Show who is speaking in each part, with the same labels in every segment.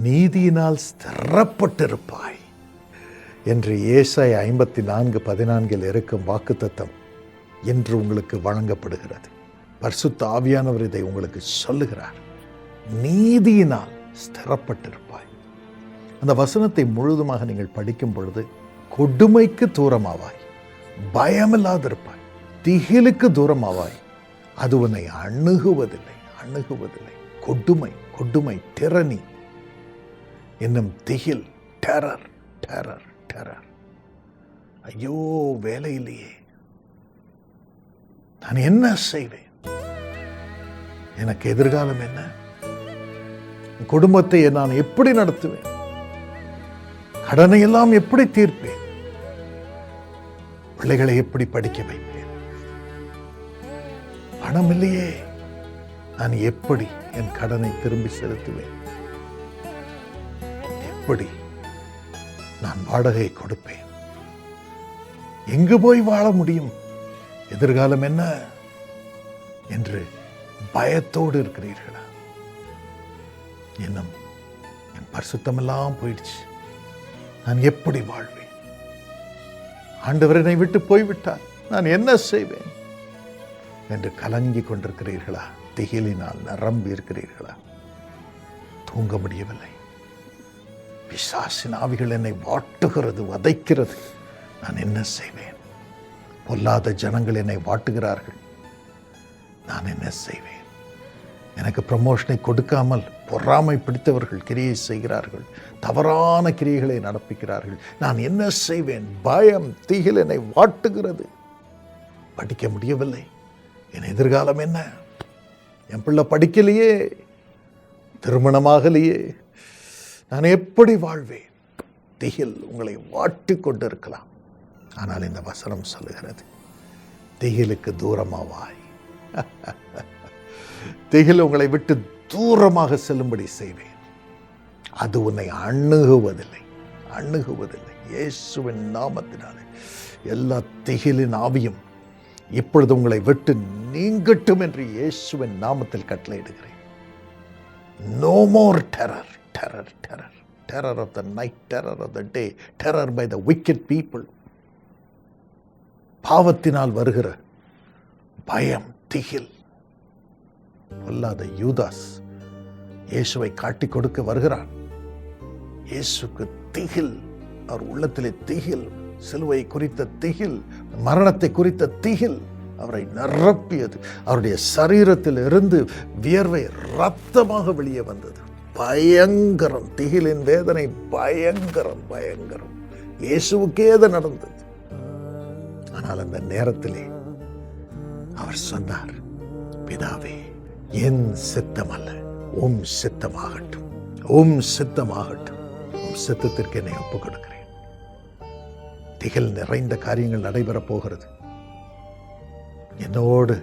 Speaker 1: நீதியினால் ஸ்திரப்பட்டிருப்பாய் என்று ஏசாய் ஐம்பத்தி நான்கு பதினான்கில் இருக்கும் வாக்குத்தத்தம் என்று உங்களுக்கு வழங்கப்படுகிறது. பரிசுத்த ஆவியானவர் இதை உங்களுக்கு சொல்லுகிறார். நீதியினால் ஸ்திரப்பட்டிருப்பாய். அந்த வசனத்தை முழுதுமாக நீங்கள் படிக்கும் பொழுது கொடுமைக்கு தூரமாவாய் பயமில்லாதிருப்பாய் திகிலுக்கு தூரமாவாய் அது உன்னை அணுகுவதில்லை அணுகுவதில்லை. கொடுமை கொடுமை திறனி இன்னும் திகில் டெரர் டெரர் டெரர். ஐயோ வேலையிலேயே நான் என்ன செய்வேன்? எனக்கு எதிர்காலம் என்ன? என் குடும்பத்தை நான் எப்படி நடத்துவேன்? கடனை எல்லாம் எப்படி தீர்ப்பேன்? பிள்ளைகளை எப்படி படிக்க வைப்பேன்? பணம் இல்லையே. நான் எப்படி என் கடனை திரும்பி செலுத்துவேன்? எப்படி நான் வாடகை கொடுப்பேன். எங்கு போய் வாழ முடியும்? எதிர்காலம் என்ன? என்று பயத்தோடு இருக்கிறீர்களா? இன்னும் என் பரிசுத்தமெல்லாம் போயிடுச்சு. நான் எப்படி வாழ்வேன்? ஆண்டவர் என்னை விட்டு போய்விட்டார். நான் என்ன செய்வேன்? என்று கலங்கி கொண்டிருக்கிறீர்களா? திகிலினால் நிரம்பி இருக்கிறீர்களா? தூங்க முடியவில்லை. பிசாசின் ஆவிகள் என்னை வாட்டுகிறது வதைக்கிறது. நான் என்ன செய்வேன்? பொல்லாத ஜனங்கள் என்னை வாட்டுகிறார்கள். நான் என்ன செய்வேன்? எனக்கு ப்ரமோஷனை கொடுக்காமல் பொறாமை பிடித்தவர்கள் கிரியை செய்கிறார்கள். தவறான கிரியைகளை நடப்பிக்கிறார்கள். நான் என்ன செய்வேன்? பயம் திகில் என்னை வாட்டுகிறது. படிக்க முடியவில்லை. என் எதிர்காலம் என்ன? என் பிள்ளை படிக்கலையே. திருமணமாகலையே. நான் எப்படி வாழ்வேன்? திகில் உங்களை வாட்டு கொண்டிருக்கலாம். ஆனால் இந்த வசனம் சொல்லுகிறது திகிலுக்கு தூரமாவாய். திகில் உங்களை விட்டு தூரமாக செல்லும்படி செய்வேன். அது உன்னை அணுகுவதில்லை அணுகுவதில்லை. இயேசுவின் நாமத்தினாலே எல்லா திகிலின் ஆவியும் இப்பொழுது உங்களை விட்டு நீங்கட்டும் என்று இயேசுவின் நாமத்தில் கட்டளையிடுகிறேன். No more terror terror terror terror of the night terror of the day terror by the wicked people பாவத்தினால் வருகிற பயம் திகில். பொல்லாத யூதாஸ் இயேசுவை காட்டிக் கொடுக்க வருகிறான். இயேசுக்கு திகில் அவர் உள்ளத்திலே திகில் சிலுவை குறித்த திகில் மரணத்தை குறித்த திகில் அவரை நிரப்பியது. அவருடைய சரீரத்தில் இருந்து வியர்வை ரத்தமாக வெளியே வந்தது. பயங்கரம் திகிலின் வேதனை பயங்கரம் பயங்கரம். இயேசுவுக்கே அது நடந்தது. ஆனால் அந்த நேரத்திலே அவர் சொன்னார் பிதாவே என் சித்தம் அல்ல உம் சித்தமாகட்டும் உம் சித்தமாகட்டும். உம் சித்தத்திற்கு என்னை ஒப்புக் கொடுக்கிறேன் திகில் நிறைந்த காரியங்கள் நடைபெறப் போகிறது. என்னோடு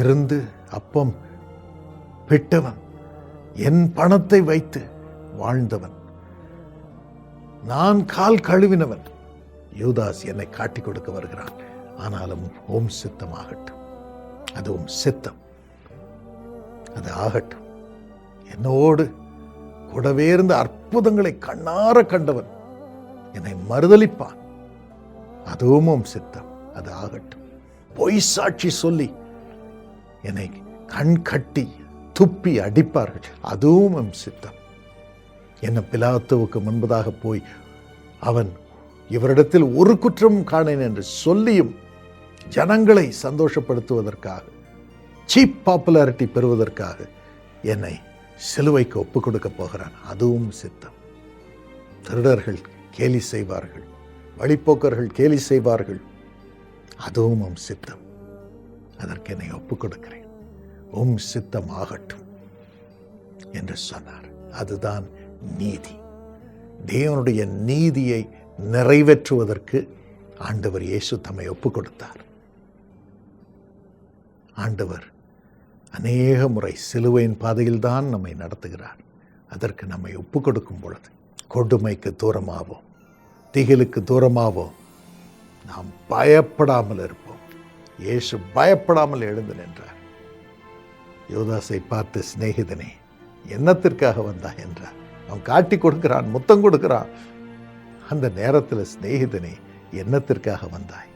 Speaker 1: இருந்து அப்பம் பிட்டவன் என் பணத்தை வைத்து வாழ்ந்தவன். நான் கால் கழுவினவன். யூதாஸ் என்னை காட்டிக் கொடுக்க வருகிறான். ஆனாலும் ஓம் சித்தமாகட்டும். அது அதுவும் சித்தம். அது ஆகட்டும். என்னோடு கூடவே இருந்த அற்புதங்களை கண்ணார கண்டவன் என்னை மறுதலிப்பான். அதுவும் ஓம் சித்தம். அது ஆகட்டும். பொய் சாட்சி சொல்லி என்னை கண் கட்டி துப்பி அடிப்பார்கள். அதுவும் உம் சித்தம். என்ன பிலாத்துவுக்கு முன்பதாக போய் அவன் இவரிடத்தில் ஒரு குற்றம் காணேன் என்று சொல்லியும் ஜனங்களை சந்தோஷப்படுத்துவதற்காக சீப் பாப்புலாரிட்டி பெறுவதற்காக என்னை சிலுவைக்கு ஒப்புக் கொடுக்க போகிறான். அதுவும் சித்தம். திருடர்கள் கேலி செய்வார்கள். வழிப்போக்கர்கள் கேலி செய்வார்கள். அதுவும் சித்தம். அதற்கு என்னை ஒப்புக் கொடுக்கிறேன். உம் சித்தம் ஆகட்டும் என்று சொன்னார். அதுதான் நீதி. தேவனுடைய நீதியை நிறைவேற்றுவதற்கு ஆண்டவர் இயேசு தம்மை ஒப்புக் கொடுத்தார். ஆண்டவர் அநேக முறை சிலுவையின் பாதையில் தான் நம்மை நடத்துகிறார். அதற்கு நம்மை ஒப்புக் கொடுக்கும் பொழுது கொடுமைக்கு தூரமாவோம் திகிலுக்கு தூரமாவோம் நாம் பயப்படாமல் இருப்போம். இயேசு பயப்படாமல் எழுந்து நின்றார். யோதாசை பார்த்து சிநேகிதனே என்னத்திற்காக வந்தா என்றார் அவன் காட்டி கொடுக்கிறான் முத்தம் கொடுக்கிறான். அந்த நேரத்தில் சிநேகிதனே என்னத்திற்காக வந்தாய்?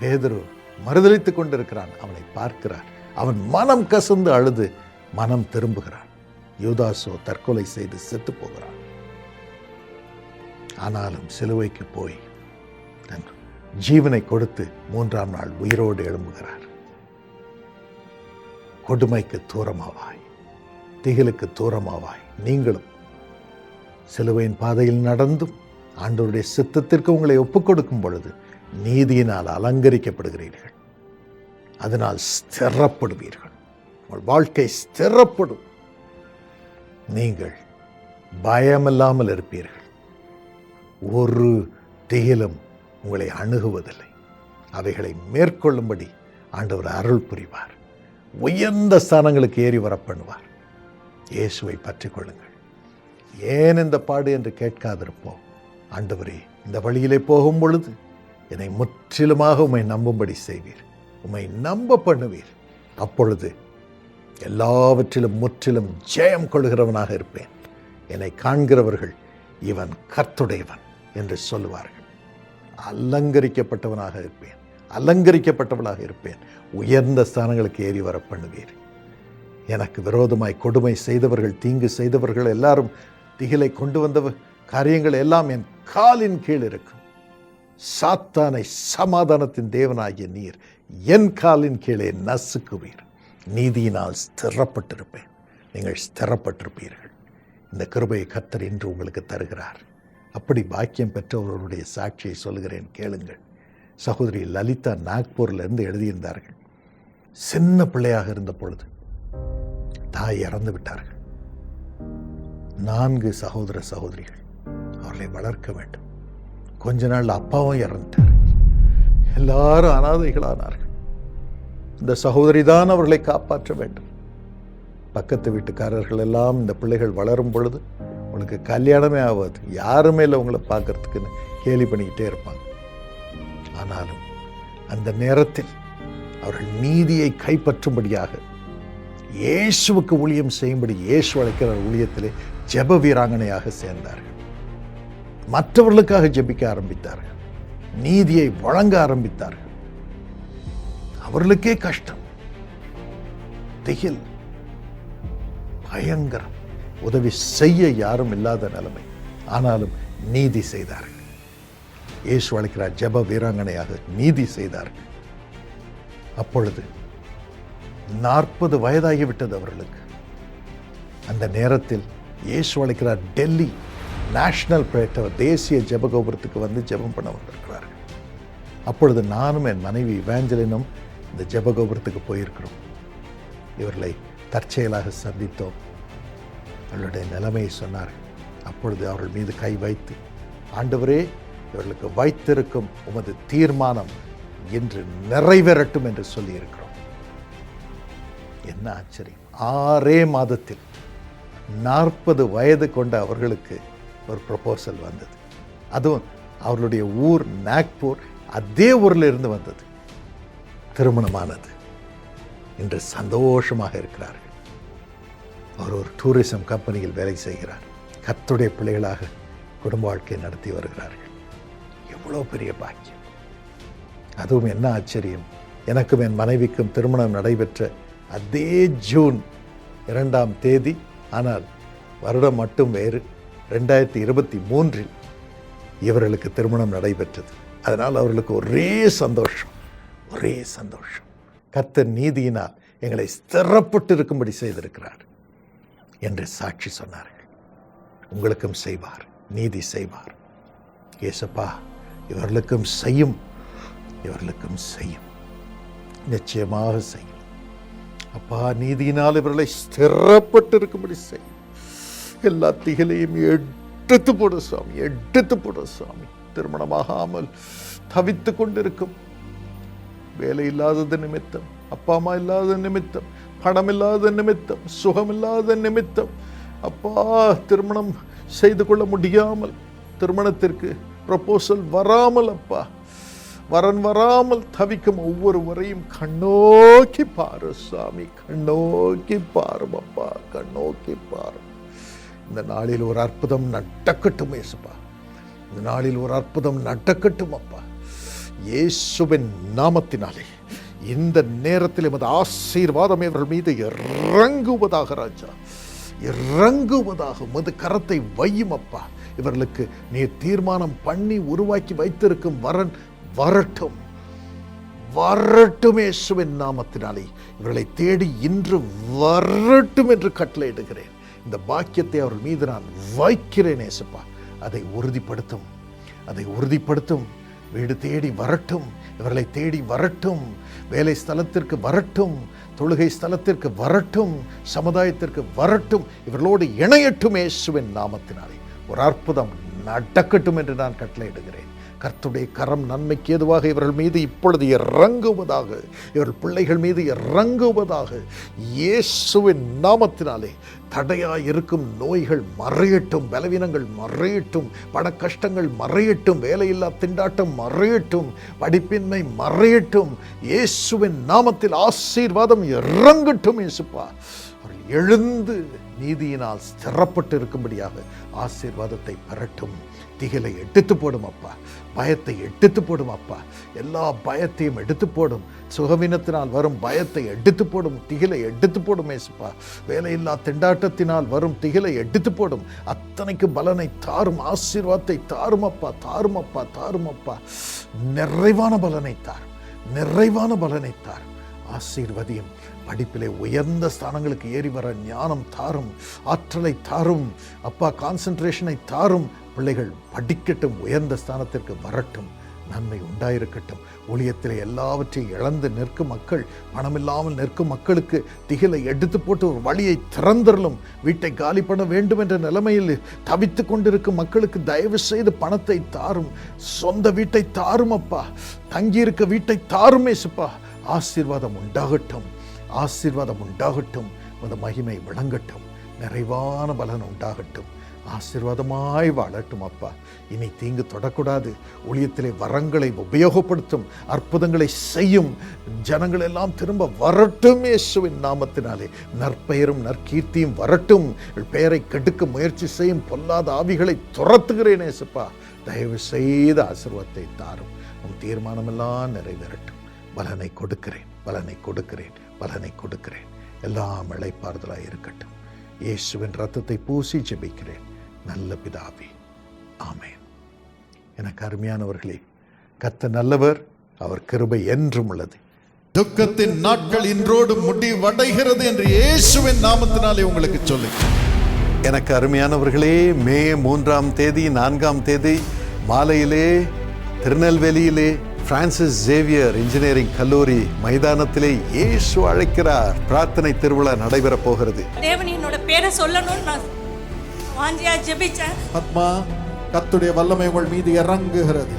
Speaker 1: பேதுரு மறுதளித்துக் கொண்டிருக்கிறான். அவனை பார்க்கிறான் அவன் மனம் கசந்து அழுது மனம் திரும்புகிறான். யூதாசோ தற்கொலை செய்து செத்து போகிறான். ஆனாலும் சிலுவைக்கு போய் தன் ஜீவனை கொடுத்து மூன்றாம் நாள் உயிரோடு எழும்புகிறார். கொடுமைக்கு தூரமாவாய். திகிலுக்கு தூரமாவாய். நீங்களும் சிலுவையின் பாதையில் நடந்தும் ஆண்டவருடைய சித்தத்திற்கு உங்களை ஒப்புக் கொடுக்கும் பொழுது நீதியினால் அலங்கரிக்கப்படுகிறீர்கள். அதனால் ஸ்திரப்படுவீர்கள். உங்கள் வாழ்க்கை ஸ்திரப்படும். நீங்கள் பயமில்லாமல் இருப்பீர்கள். ஒரு திகிலும் உங்களை அணுகுவதில்லை. அவைகளை மேற்கொள்ளும்படி ஆண்டவர் அருள் புரிவார். உயர்ந்த ஸ்தானங்களுக்கு ஏறி வர பண்ணுவார் இயேசுவை பற்றி கொள்ளுங்கள் ஏன் இந்த பாடு என்று கேட்காதிருப்போம்? ஆண்டவரே இந்த வழியிலே போகும் பொழுது என்னை முற்றிலுமாக உம்மை நம்பும்படி செய்வீர். உம்மை நம்ப பண்ணுவீர் அப்பொழுது எல்லாவற்றிலும் முற்றிலும் ஜெயம் கொள்கிறவனாக இருப்பேன். என்னை காண்கிறவர்கள் இவன் கர்த்துடையவன் என்று சொல்லுவார்கள். அலங்கரிக்கப்பட்டவனாக இருப்பேன். அலங்கரிக்கப்பட்டவளாக இருப்பேன். உயர்ந்த ஸ்தானங்களுக்கு ஏறி வர பண்ணுவீர் எனக்கு விரோதமாய் கொடுமை செய்தவர்கள் தீங்கு செய்தவர்கள் எல்லாரும் திகிலை கொண்டு வந்த காரியங்கள் எல்லாம் என் காலின் கீழ் இருக்கும். சாத்தானை சமாதானத்தின் தேவனாகிய நீர் என் காலின் கீழே நசுக்குவீர். நீதியினால் ஸ்திரப்பட்டிருப்பேன். நீங்கள் ஸ்திரப்பட்டிருப்பீர்கள். இந்த கிருபையை கத்தர் இன்று உங்களுக்கு தருகிறார். அப்படி பாக்கியம் பெற்றவர்களுடைய சாட்சியை சொல்கிறேன் கேளுங்கள். சகோதரி லலிதா நாக்பூர்ல இருந்து எழுதியிருந்தார்கள். சின்ன பிள்ளையாக இருந்த பொழுது தாய் இறந்து விட்டார்கள். நான்கு சகோதர சகோதரிகள் அவர்களை வளர்க்க வேண்டும். கொஞ்ச நாள் அப்பாவும் இறந்துட்டார். எல்லாரும் அனாதைகளானார்கள். இந்த சகோதரி தான் அவர்களை காப்பாற்ற வேண்டும். பக்கத்து வீட்டுக்காரர்கள் எல்லாம் இந்த பிள்ளைகள் வளரும் பொழுது உங்களுக்கு கல்யாணமே ஆகாது. யாருமே இல்லை உங்களை பார்க்கறதுக்குன்னு கேலி பண்ணிக்கிட்டே இருப்பாங்க. ஆனாலும் அந்த நேரத்தில் அவர்கள் நீதியை கைப்பற்றும்படியாக இயேசுவுக்கு ஊழியம் செய்யும்படி இயேசு அழைக்கிற ஊழியத்திலே ஜெப வீராங்கனையாக சேர்ந்தார்கள். மற்றவர்களுக்காக ஜெபிக்க ஆரம்பித்தார்கள். நீதியை வழங்க ஆரம்பித்தார்கள். அவர்களுக்கே கஷ்டம். திகில் பயங்கரம். உதவி செய்ய யாரும் இல்லாத நிலைமை. ஆனாலும் நீதி செய்தார்கள். இயேசு அழைக்கிறார் ஜெப வீராங்கனையாக நீதி செய்தார். அப்பொழுது நாற்பது வயதாகிவிட்டது அவர்களுக்கு. அந்த நேரத்தில் இயேசு அழைக்கிறார் டெல்லி நேஷனல் பிரேட்டவர் தேசிய ஜெபகோபுரத்துக்கு வந்து ஜெபம் பண்ண வந்திருக்கிறார்கள். அப்பொழுது நானும் என் மனைவி இவாஞ்சலினும் இந்த ஜெபகோபுரத்துக்கு போயிருக்கிறோம். இவர்களை தற்செயலாக சந்தித்தோம். அவர்களுடைய நிலைமையை சொன்னார்கள் அப்பொழுது அவர்கள் மீது கை வைத்து ஆண்டவரே இவர்களுக்கு வைத்திருக்கும் உமது தீர்மானம் இன்று நிறைவேறட்டும் என்று சொல்லியிருக்கிறோம். என்ன ஆச்சரியம். ஆறே மாதத்தில் நாற்பது வயது கொண்ட அவர்களுக்கு ஒரு ப்ரொபோசல் வந்தது. அதுவும் அவர்களுடைய ஊர் நாக்பூர் அதே ஊரில் இருந்து வந்தது. திருமணமானது. இன்று சந்தோஷமாக இருக்கிறார்கள். அவர் ஒரு டூரிசம் கம்பெனியில் வேலை செய்கிறார். கத்துடைய பிள்ளைகளாக குடும்ப வாழ்க்கை நடத்தி வருகிறார்கள். எவ்வளோ பெரிய பாக்கியம். அதுவும் என்ன ஆச்சரியம். எனக்கும் என் மனைவிக்கும் திருமணம் நடைபெற்ற அதே ஜூன் இரண்டாம் தேதி ஆனால் வருடம் மட்டும் வேறு. ரெண்டாயிரத்தி இருபத்தி மூன்றில் இவர்களுக்கு திருமணம் நடைபெற்றது. அதனால் அவர்களுக்கு ஒரே சந்தோஷம் ஒரே சந்தோஷம். கர்த்தர் நீதியினால் எங்களை ஸ்திரப்பட்டு இருக்கும்படி செய்திருக்கிறார் என்று சாட்சி சொன்னார்கள். உங்களுக்கும் செய்வார் நீதி செய்வார். ஏசப்பா இவர்களுக்கும் செய்யும். இவர்களுக்கும் செய்யும். நிச்சயமாக செய்யும். அப்பா நீதியினால் இவர்களை ஸ்திரப்பட்டு இருக்கும்படி செய்யும். எல்லா திகளையும் எடுத்து போடு சுவாமி எடுத்து போடு சுவாமி. திருமணமாகாமல் தவித்து கொண்டிருக்கும். வேலை இல்லாதது நிமித்தம் அப்பா அம்மா இல்லாத நிமித்தம் பணம் இல்லாத நிமித்தம் சுகம் இல்லாத நிமித்தம். அப்பா திருமணம் செய்து கொள்ள முடியாமல் திருமணத்திற்கு ப்ரப்போசல் வராமல் அப்பா. வரன் வராமல் தவிக்கும் ஒவ்வொருவரையும் கண்ணோக்கி பாரு சாமி கண்ணோக்கி பாரு அப்பா கண்ணோக்கி பாரு. இந்த நாளில் ஒரு அற்புதம் நடக்கட்டும் ஏசுப்பா இந்த நாளில் ஒரு அற்புதம் நடக்கட்டும் அப்பா. இயேசுவின் நாமத்தினாலே இந்த நேரத்தில் எமது ஆசீர்வாதம் இவர்கள் மீது இறங்குவதாக ராஜா. இறங்குவதாக மது கரத்தை வையும் அப்பா. இவர்களுக்கு நீர் தீர்மானம் பண்ணி உருவாக்கி வைத்திருக்கும் வரன் வரட்டும். வரட்டும் இயேசுவின் நாமத்தினாலே. இவர்களை தேடி இன்று வரட்டும் என்று கட்டளையிடுகிறேன் இந்த பாக்கியத்தை அவர் மீது நான் வைக்கிறேன் ஏசப்பா அதை உறுதிப்படுத்தும். அதை உறுதிப்படுத்தும். வீடு தேடி வரட்டும். இவர்களை தேடி வரட்டும். வேலை ஸ்தலத்திற்கு வரட்டும். தொழுகை ஸ்தலத்திற்கு வரட்டும். சமுதாயத்திற்கு வரட்டும். இவர்களோடு இணையட்டும் இயேசுவின் நாமத்தினாலே. ஒரு அற்புதம் நடக்கட்டும் என்று நான் கட்டளையிடுகிறேன். கர்த்துடைய கரம் நன்மைக்கு ஏதுவாக இவர்கள் மீது இப்பொழுது இறங்குவதாக இவர்கள் பிள்ளைகள் மீது இறங்குவதாக இயேசுவின் நாமத்தினாலே தடையாக இருக்கும் நோய்கள் மறையட்டும் பலவீனங்கள் மறையட்டும் பண கஷ்டங்கள் மறையட்டும் வேலையில்லா திண்டாட்டம் மறையட்டும் படிப்பின்மை மறையட்டும் இயேசுவின் நாமத்தில் ஆசீர்வாதம் இறங்கட்டும் இயேசுப்பா. எழுந்து நீதியினால் ஸ்திரப்பட்டு இருக்கும்படியாக ஆசீர்வாதத்தை பெறட்டும் திகிலை எடுத்து போடும் அப்பா. பயத்தை எடுத்து போடும் அப்பா. எல்லா பயத்தையும் எடுத்து போடும். சுகவீனத்தினால் வரும் பயத்தை எடுத்து போடும். திகிலை எடுத்து போடும் ஏசுப்பா. வேலையில்லா திண்டாட்டத்தினால் வரும் திகிலை எடுத்து போடும். அத்தனைக்கு பலனை தாரும். ஆசீர்வாதத்தை தாரும் அப்பா. தாரும் அப்பா. தாரும் அப்பா. நிறைவான பலனை தாரும் நிறைவான பலனை தாரும் ஆசீர்வதியும் படிப்பிலே உயர்ந்த ஸ்தானங்களுக்கு ஏறி வர ஞானம் தாரும் ஆற்றலை தாரும் அப்பா கான்சன்ட்ரேஷனை தாரும் பிள்ளைகள் படிக்கட்டும் உயர்ந்த ஸ்தானத்திற்கு வரட்டும் நன்மை உண்டாயிருக்கட்டும். ஊழியத்தில் எல்லாவற்றையும் இழந்து நிற்கும் மக்கள் பணமில்லாமல் நிற்கும் மக்களுக்கு திகிலை எடுத்து போட்டு ஒரு வழியை திறந்தரலும் வீட்டை காலி பண்ண வேண்டும் என்ற நிலைமையில் தவித்து கொண்டிருக்கும் மக்களுக்கு தயவு செய்து பணத்தை தாரும் சொந்த வீட்டை தாரும் அப்பா. தங்கியிருக்க வீட்டை தாருமே சுப்பா ஆசீர்வாதம் உண்டாகட்டும். ஆசீர்வாதம் உண்டாகட்டும். அந்த மகிமை விளங்கட்டும். நிறைவான பலன் உண்டாகட்டும். ஆசீர்வாதமாய் வாழட்டும் அப்பா. இனி தீங்கு தொடக்கூடாது. ஒளியத்திலே வரங்களை உபயோகப்படுத்தும். அற்புதங்களை செய்யும். ஜனங்கள் எல்லாம் திரும்ப வரட்டும் இயேசுவின் நாமத்தினாலே. நற்பெயரும் நற்கீர்த்தியும் வரட்டும். பெயரை கெடுக்க முயற்சி செய்யும் பொல்லாத ஆவிகளை துரத்துகிறேன் இயேசுப்பா. தயவு செய்த ஆசீர்வாதத்தை தாரும். உன் தீர்மானமெல்லாம் நிறைவேறட்டும். பலனை கொடுக்கிறேன். பலனை கொடுக்கிறேன். பலனை கொடுக்கிறேன். எல்லாம் இழைப்பாறுதலாக இருக்கட்டும். இயேசுவின் ரத்தத்தை பூசி ஜெபிக்கிறேன். நல்ல பிதாவே ஆமென். எனக்கு அருமையானவர்களே கத்த நல்லவர் அவர் கிருபை என்றும் உள்ளது.
Speaker 2: துக்கத்தின் நாட்கள் இன்றோடு முடிவடைகிறது என்று இயேசுவின் நாமத்தினாலே உங்களுக்கு சொல்லி
Speaker 1: எனக்கு அருமையானவர்களே மே மூன்றாம் தேதி நான்காம் தேதி மாலையிலே திருநெல்வேலியிலே பிரான்சிஸ் ஜேவியர் இன்ஜினியரிங் கல்லூரி மைதானத்திலே இயேசு அழைக்கிறார். பிரார்த்தனை திருவிழா நடைபெறப் போகிறது.
Speaker 3: தேவன் என்னோட பேரை சொல்லணும்னு நான் வாஞ்சியா ஜெபிச்சேன்.
Speaker 2: ஆத்மா கத்துடைய வல்லமை உங்கள் மீது இறங்குகிறது.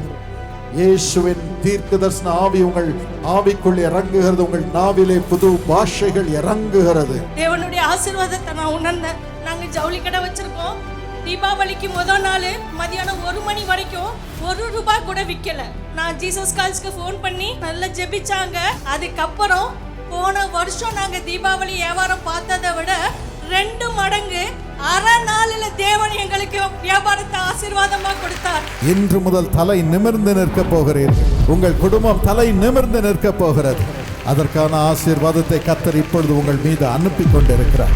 Speaker 2: இயேசுவின் தீர்க்க தரிசன ஆவி உங்கள் ஆவிக்குள் இறங்குகிறது. உங்கள் நாவிலே புது பாஷைகள் இறங்குகிறது.
Speaker 3: தேவனுடைய ஆசீர்வாதத்தை நான் உணர்ந்தேன். நாங்க ஜவுளி கடை வச்சிருக்கோம். தீபாவளிக்கு முதல் நாள் மதியானம் ஒரு மணி வரைக்கும் ஒரு ரூபாய் கூட விற்கல நான் ஜீசஸ் கால்ஸ்க்கு ஃபோன் பண்ணி நல்லா ஜெபிச்சாங்க. அதுக்கப்புறம் போன வருஷம் நாங்கள் தீபாவளி வியாபாரம் பார்த்ததை விட ரெண்டு மடங்கு அரை நாளில் தேவன் எங்களுக்கு வியாபாரத்தை ஆசீர்வாதமா கொடுத்தார்.
Speaker 2: இன்று முதல் தலை நிமிர்ந்து நிற்க போகிறீர்கள் உங்கள் குடும்பம் தலை நிமிர்ந்து நிற்க போகிறது. அதற்கான ஆசீர்வாதத்தை கத்தர் இப்பொழுது உங்கள் மீது அனுப்பி கொண்டிருக்கிறார்